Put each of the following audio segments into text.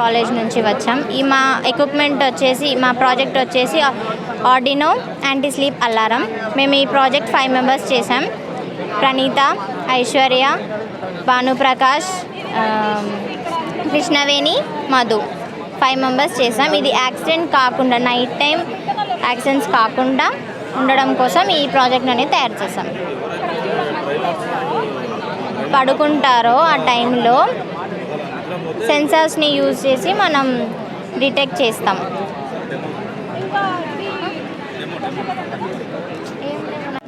College నుంచి వచ్చాం. ఈ మా ఎక్విప్మెంట్ వచ్చేసి మా ప్రాజెక్ట్ వచ్చేసి ఆర్డినో యాంటీ స్లీప్ అలారం మేము ఈ ప్రాజెక్ట్ ఫైవ్ మెంబర్స్ చేసాం ప్రణీత ఐశ్వర్య భానుప్రకాష్ కృష్ణవేణి మధు ఫైవ్ మెంబర్స్ చేసాం ఇది యాక్సిడెంట్ కాకుండా నైట్ టైం యాక్సిడెంట్స్ కాకుండా ఉండడం కోసం ఈ ప్రాజెక్ట్ అనేది తయారు చేసాం పడుకుంటారో ఆ టైంలో సెన్సార్స్ని యూజ్ చేసి మనం డిటెక్ట్ చేస్తాం.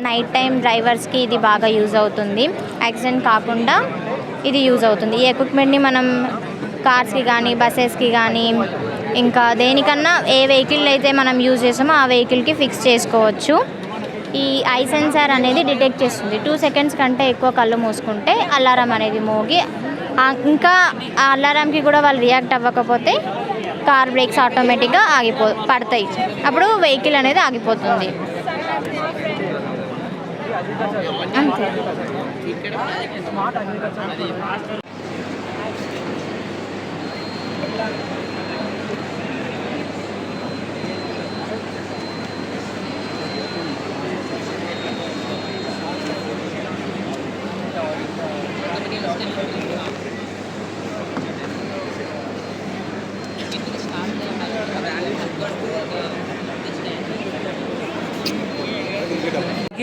నైట్ టైం డ్రైవర్స్కి ఇది బాగా యూజ్ అవుతుంది. యాక్సిడెంట్ కాకుండా ఇది యూజ్ అవుతుంది. ఈ ఎక్విప్మెంట్ని మనం కార్స్కి కానీ బస్సెస్కి కానీ ఇంకా దేనికన్నా ఏ వెహికల్ అయితే మనం యూజ్ చేసామో ఆ వెహికల్కి ఫిక్స్ చేసుకోవచ్చు. ఈ ఐ సెన్సార్ అనేది డిటెక్ట్ చేస్తుంది. టూ సెకండ్స్ కంటే ఎక్కువ కళ్ళు మూసుకుంటే అలారం అనేది మోగి ఇంకా ఆ అలారంకి కూడా వాళ్ళు రియాక్ట్ అవ్వకపోతే కార్ బ్రేక్స్ ఆటోమేటిక్గా ఆగిపో పడతాయి. అప్పుడు వెహికల్ అనేది ఆగిపోతుంది. అంతే.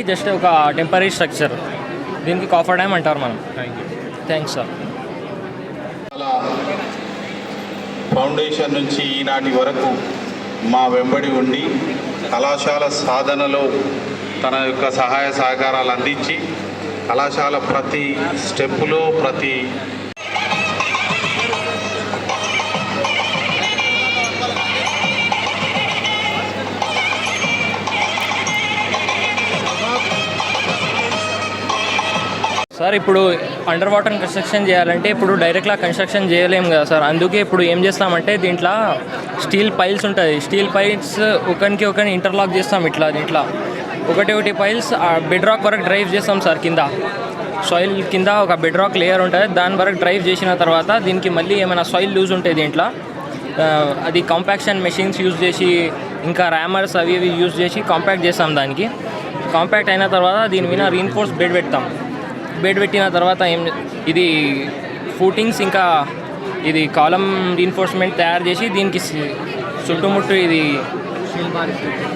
ఇది జస్ట్ ఒక టెంపరీ స్ట్రక్చర్. దీనికి కాఫర్ డ్యామ్ అంటారు మనం. Thanks sir. ఫౌండేషన్ నుంచి ఈనాటి వరకు మా వెంబడి ఉండి కళాశాల సాధనలో తన యొక్క సహాయ సహకారాలు అందించి కళాశాల ప్రతి స్టెప్పులో ప్రతి సార్ ఇప్పుడు అండర్ వాటర్ కన్స్ట్రక్షన్ చేయాలంటే ఇప్పుడు డైరెక్ట్లా కన్స్ట్రక్షన్ చేయలేము కదా సార్. అందుకే ఇప్పుడు ఏం చేస్తామంటే దీంట్లో స్టీల్ పైల్స్ ఉంటుంది స్టీల్ పైల్స్ ఒకరికి ఒకరిని ఇంటర్లాక్ చేస్తాం ఇట్లా దీంట్లో. ఒకటి ఒకటి పైల్స్ బెడ్ రాక్ వరకు డ్రైవ్ చేస్తాం సార్ కింద. సాయిల్ కింద ఒక బెడ్ రాక్ లేయర్ ఉంటుంది. దాని వరకు డ్రైవ్ చేసిన తర్వాత దీనికి మళ్ళీ ఏమైనా సాయిల్ లూజ్ ఉంటాయి దీంట్లో. అది కాంపాక్షన్ మెషిన్స్ యూజ్ చేసి ఇంకా ర్యామర్స్ అవి ఇవి యూజ్ చేసి కాంపాక్ట్ చేస్తాం దానికి. కాంపాక్ట్ అయిన తర్వాత దీని మీద రీన్ఫోర్స్ బెడ్ పెడతాం. బెడ్ పెట్టిన తర్వాత ఏం ఇది ఫూటింగ్స్ ఇంకా ఇది కాలం రీన్ఫోర్స్మెంట్ తయారు చేసి దీనికి చుట్టుముట్టు ఇది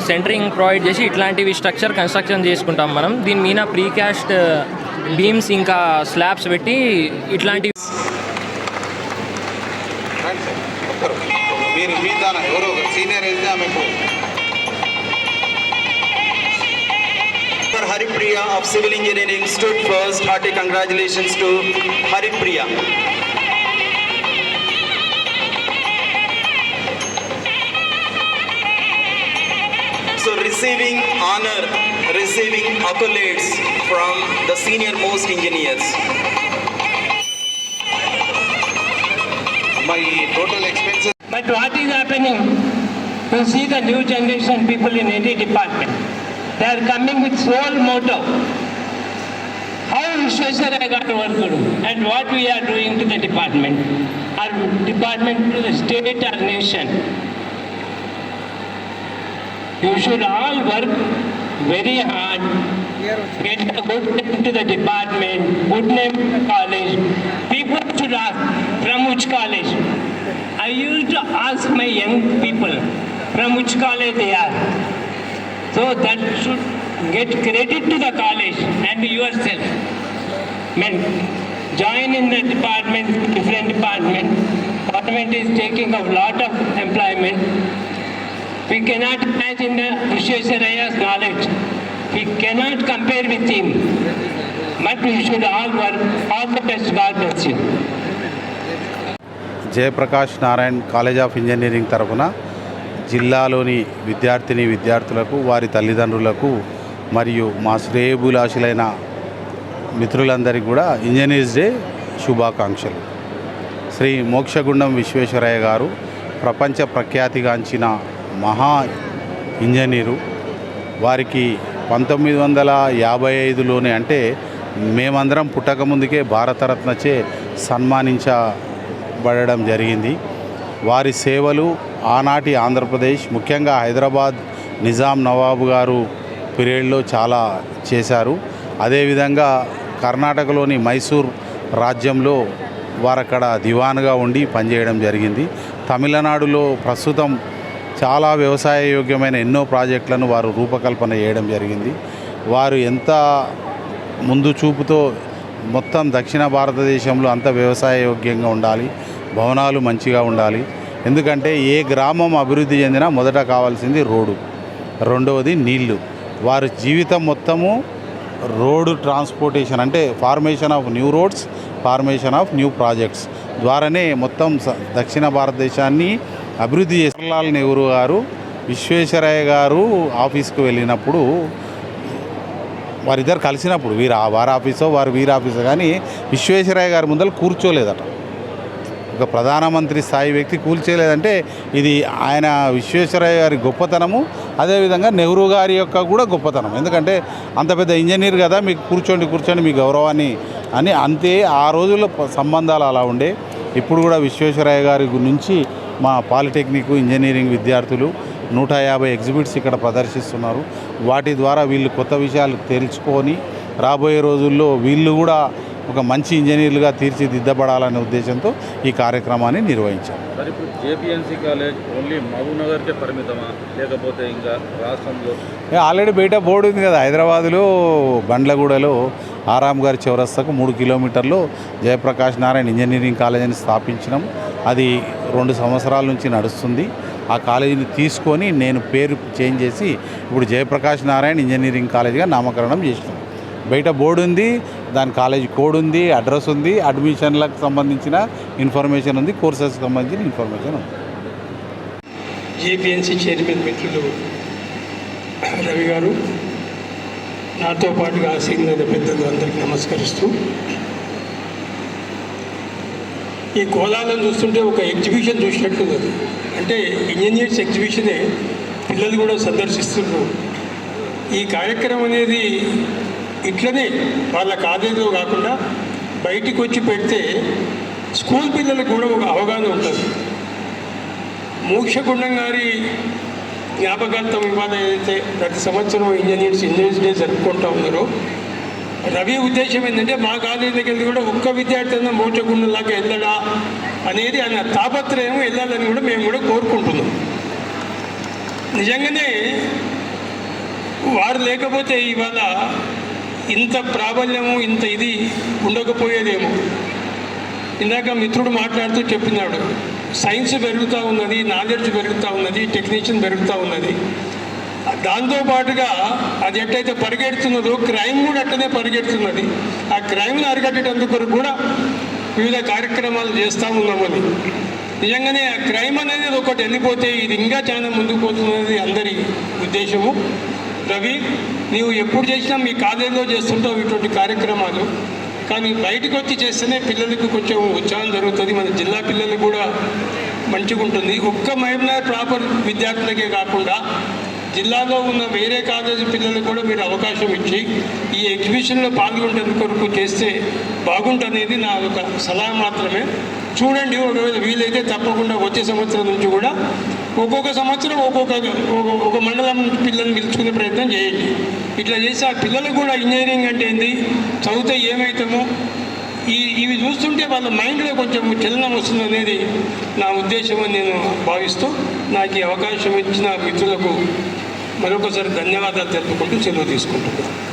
సెంటరింగ్ ప్రొవైడ్ చేసి ఇట్లాంటివి స్ట్రక్చర్ కన్స్ట్రక్షన్ చేసుకుంటాం మనం. దీని మీద ప్రీకాస్ట్ బీమ్స్ ఇంకా స్లాబ్స్ పెట్టి ఇట్లాంటి Haripriya of Civil Engineering stood first. Hearty congratulations to Haripriya. So receiving honor, receiving accolades from the senior most engineers. My total expenses. But what is happening? You see the new generation people in any department they are coming with sole motto. How got worked and what we are doing to the department. Our department to the state, our nation. You should all work very hard, get a good name to the department, good name to college. People should ask, from which college? I used to ask my young people from which college they are. So that should get credit to the college and yourself. Men, join in the department, different department. Department is taking a lot of employment. We cannot imagine the Vishweswaraya's knowledge. We cannot compare with him. But we should all work. All the best. God bless you. Jayaprakash Narayan college of engineering తరఫున జిల్లాలోని విద్యార్థిని విద్యార్థులకు వారి తల్లిదండ్రులకు మరియు మా శ్రేయభిలాషులైన మిత్రులందరికీ కూడా ఇంజనీర్స్ డే శుభాకాంక్షలు. శ్రీ మోక్షగుండం విశ్వేశ్వరయ్య గారు ప్రపంచ ప్రఖ్యాతిగాంచిన మహా ఇంజనీరు. వారికి పంతొమ్మిది వందల యాభై ఐదులోనే అంటే మేమందరం పుట్టకముందుకే భారతరత్నచే సన్మానించబడడం జరిగింది. వారి సేవలు ఆనాటి ఆంధ్రప్రదేశ్ ముఖ్యంగా హైదరాబాద్ నిజాం నవాబు గారు పీరియడ్లో చాలా చేశారు. అదేవిధంగా కర్ణాటకలోని మైసూర్ రాజ్యంలో వారక్కడ దివాన్గా ఉండి పనిచేయడం జరిగింది. తమిళనాడులో ప్రస్తుతం చాలా వ్యవసాయ యోగ్యమైన ఎన్నో ప్రాజెక్టులను వారు రూపకల్పన చేయడం జరిగింది. వారు ఎంత ముందు చూపుతో మొత్తం దక్షిణ భారతదేశంలో అంత వ్యవసాయ యోగ్యంగా ఉండాలి భవనాలు మంచిగా ఉండాలి ఎందుకంటే ఏ గ్రామం అభివృద్ధి చెందినా మొదట కావాల్సింది రోడ్డు. రెండవది నీళ్ళు. వారి జీవితం మొత్తము రోడ్డు ట్రాన్స్పోర్టేషన్ అంటే formation of new roads formation of new projects ద్వారానే మొత్తం స- దక్షిణ భారతదేశాన్ని అభివృద్ధి జవహర్లాల్ నెహ్రూ గారు విశ్వేశ్వరయ్య గారు ఆఫీస్కి వెళ్ళినప్పుడు వారిద్దరు కలిసినప్పుడు వీరు ఆ వారి ఆఫీసో వారు వీరి ఆఫీసో కానీ విశ్వేశ్వరయ్య గారి ముందర కూర్చోలేదట. ఒక ప్రధానమంత్రి స్థాయి వ్యక్తి కూల్చేయలేదంటే ఇది ఆయన విశ్వేశ్వరయ్య గారి గొప్పతనము అదేవిధంగా నెహ్రూ గారి యొక్క కూడా గొప్పతనం ఎందుకంటే అంత పెద్ద ఇంజనీర్ కదా మీకు కూర్చోండి కూర్చోండి మీ గౌరవాన్ని అని అంతే ఆ రోజుల్లో సంబంధాలు అలా ఉండే. ఇప్పుడు కూడా విశ్వేశ్వరయ్య గారి నుంచి మా పాలిటెక్నిక్ ఇంజనీరింగ్ విద్యార్థులు నూట యాభై ఎగ్జిబిట్స్ ఇక్కడ ప్రదర్శిస్తున్నారు. వాటి ద్వారా వీళ్ళు కొత్త విషయాలు తెలుసుకొని రాబోయే రోజుల్లో వీళ్ళు కూడా ఒక మంచి ఇంజనీర్లుగా తీర్చిదిద్దబడాలనే ఉద్దేశంతో ఈ కార్యక్రమాన్ని నిర్వహించాం మరి ఇప్పుడు కాలేజ్ ఓన్లీ మహబూబ్ నగర్కే పరిమితమా? లేకపోతే ఇంకా రాష్ట్రంలో? ఆల్రెడీ బయట బోర్డు ఉంది కదా హైదరాబాదులో బండ్లగూడలో ఆరాం గారి చౌరస్తాకు మూడు కిలోమీటర్లు జయప్రకాష్ నారాయణ ఇంజనీరింగ్ కాలేజీని స్థాపించినాం. అది రెండు సంవత్సరాల నుంచి నడుస్తుంది. ఆ కాలేజీని తీసుకొని నేను పేరు చేంజ్ చేసి ఇప్పుడు జయప్రకాష్ నారాయణ ఇంజనీరింగ్ కాలేజీగా నామకరణం చేసినాం. బయట బోర్డు ఉంది దాని కాలేజీ కోడ్ ఉంది అడ్రస్ ఉంది అడ్మిషన్లకు సంబంధించిన ఇన్ఫర్మేషన్ ఉంది కోర్సెస్కి సంబంధించిన ఇన్ఫర్మేషన్ ఉంది. జేపీఎన్సీ చైర్మన్ మిత్రులు రవి గారు నాతో పాటుగా సీనియర్ పెద్దలు అందరికీ నమస్కరిస్తూ ఈ కోలాలను చూస్తుంటే ఒక ఎగ్జిబిషన్ చూసినట్టుంది అంటే ఇంజనీర్స్ ఎగ్జిబిషనే పిల్లలు కూడా సందర్శిస్తున్నారు ఈ కార్యక్రమం అనేది ఇట్లనే వాళ్ళ ఆదేశం కాకుండా బయటికి వచ్చి పెడితే స్కూల్ పిల్లలకు కూడా ఒక అవగాహన ఉంటుంది. మోక్షగుండం గారి జ్ఞాపకార్థం ఇవాళ ఏదైతే ప్రతి సంవత్సరం ఇంజనీర్స్ ఇంజనీర్స్ డే జరుపుకుంటూ ఉన్నారో. రవి ఉద్దేశం ఏంటంటే మా కాలేజీకి వెళ్ళి కూడా ఒక్క విద్యార్థి అయినా మోక్షగుండంలాగా వెళ్ళడా అనేది ఆయన తాపత్రయం వెళ్ళాలని కూడా మేము కూడా కోరుకుంటున్నాం. నిజంగానే వారు లేకపోతే ఇవాళ ఇంత ప్రాబల్యము ఇంత ఇది ఉండకపోయేదేమో. ఇందాక మిత్రుడు మాట్లాడుతూ చెప్పినాడు సైన్స్ పెరుగుతూ ఉన్నది నాలెడ్జ్ పెరుగుతూ ఉన్నది టెక్నీషియన్ పెరుగుతూ ఉన్నది. దాంతో పాటుగా అది ఎట్టయితే పరిగెడుతున్నదో క్రైమ్ కూడా అట్టనే పరిగెడుతున్నది. ఆ క్రైమ్ను అరికట్టేటందుకు కూడా వివిధ కార్యక్రమాలు చేస్తూ ఉన్నామని నిజంగానే ఆ క్రైమ్ అనేది ఒకటి వెళ్ళిపోతే ఇది ఇంకా చాలా ముందుకు పోతున్నది అందరి ఉద్దేశము. రవి నీవు ఎప్పుడు చేసినా మీ కాలేజీలో చేస్తుంటావు ఇటువంటి కార్యక్రమాలు. కానీ బయటకు వచ్చి చేస్తేనే పిల్లలకు కొంచెం ఉత్సాహం జరుగుతుంది. మన జిల్లా పిల్లలు కూడా మంచిగా ఉంటుంది. ఒక్క మహిళ ప్రాపర్ విద్యార్థులకే కాకుండా జిల్లాలో ఉన్న వేరే కాలేజీ పిల్లలకు కూడా మీరు అవకాశం ఇచ్చి ఈ ఎగ్జిబిషన్లో పాల్గొనేందుకు కొరకు చేస్తే బాగుంటుందనేది నా ఒక సలహా మాత్రమే. చూడండి ఒకవేళ వీలైతే తప్పకుండా వచ్చే సంవత్సరం నుంచి కూడా ఒక్కొక్క సంవత్సరం ఒక్కొక్క ఒక- ఒక మండలం పిల్లల్ని పిలుచుకునే ప్రయత్నం చేయండి. ఇట్లా చేసి ఆ పిల్లలకు కూడా ఇంజనీరింగ్ అంటే ఏంది? చదివితే ఏమవుతామో ఈ ఇవి చూస్తుంటే వాళ్ళ మైండ్లో కొంచెం చలనం వస్తుంది అనేది నా ఉద్దేశం అని నేను భావిస్తూ నాకు ఈ అవకాశం ఇచ్చిన మిత్రులకు మరొకసారి ధన్యవాదాలు తెలుపుకుంటూ సెలవు తీసుకుంటున్నాను.